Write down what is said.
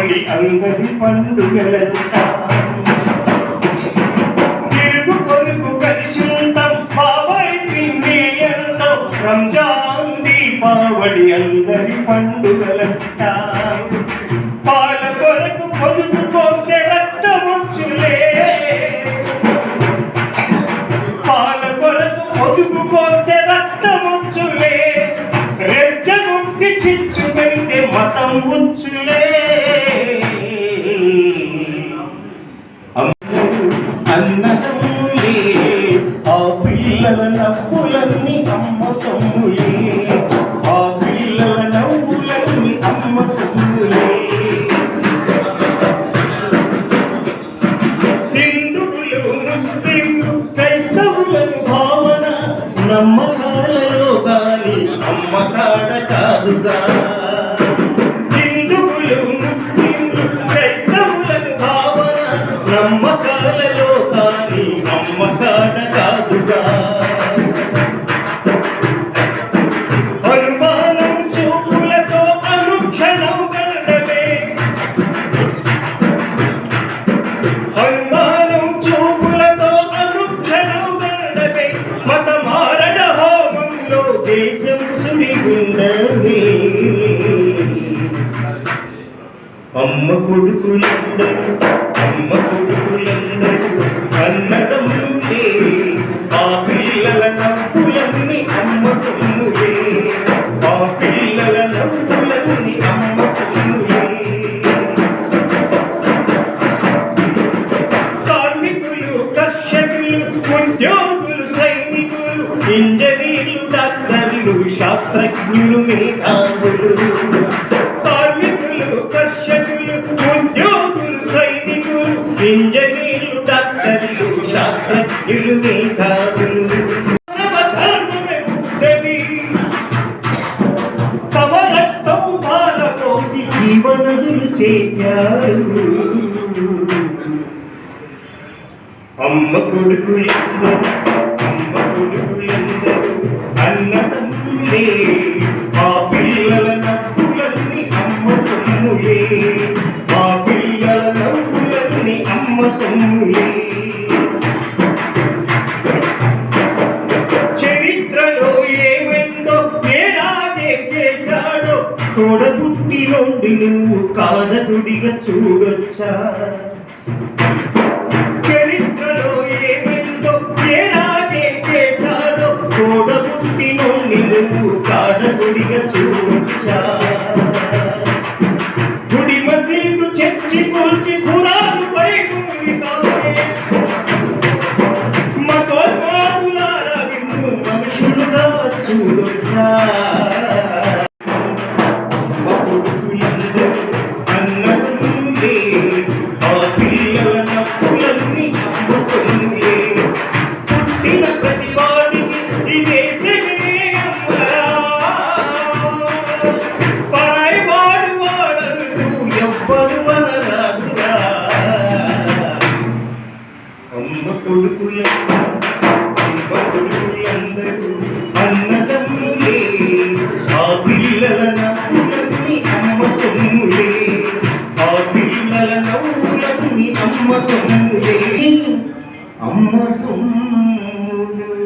అందరి పండుగలంట తిరుగు పొరుగు కలిసి ఉంటాం బాబాయ్ పిండి అంటాం రంజాన్ దీపావళి అందరి పండుగలంట పాల కొరకు పొదుపు పోతే రక్తముచ్చులే పాల కొరకు పొదుపు పోతే రక్తముచ్చులే రెచ్చగొట్టి చిచ్చు పెడితే మతం ఉంచులే సొమ్ములే ఆ పిల్లల నవ్వులన్నీ అమ్మ సొమ్ములే హిందువులు ముస్లింలు క్రైస్తవులను భావన నమ్మకాలలో గాని నమ్మకాడ కాదుగా. హిందువులు ముస్లింలు క్రైస్తవులను భావన నమ్మకాలలో గాని నమ్మకాడ కాదుగా. అమ్మ కొడుకులందరూ అమ్మ కొడుకులందరూ అన్నదమ్ములే ఆ పిల్లల నవ్వులన్నీ అమ్మ సొమ్ములే ఆ పిల్లల నవ్వులన్నీ అమ్మ సొమ్ములే. కార్మికులు కర్షకులు ఉద్యోగులు సైనికులు ఇంజనీర్లు డాక్టర్లు శాస్త్రజ్ఞులు మేధావులు. తమ రక్తం జీవనదులు చేశారు. అమ్మ కొడుకులందరూ అమ్మ కొడుకులందరూ అన్నదమ్ములే. ఆ పిల్లల నవ్వులన్నీ అమ్మ సొమ్ములే. ఆ పిల్లల నవ్వులన్నీ అమ్మ సొమ్ములే. కారకుడిగా చూడొచ్చా? చరిత్రలో ఏమైందో ఏ రాజే చేశాడో తోడబుట్టి నుండి నువ్వు కారకుడిగా చూడొచ్చా? గుడి మసీదు చర్చి కూల్చి ఖురాను బైబిల్ కావే మతోన్మాదులారా నిన్ను మనుషులుగా చూడొచ్చా? అమ్మ సొమ్ము అమ్మ సొమ్ము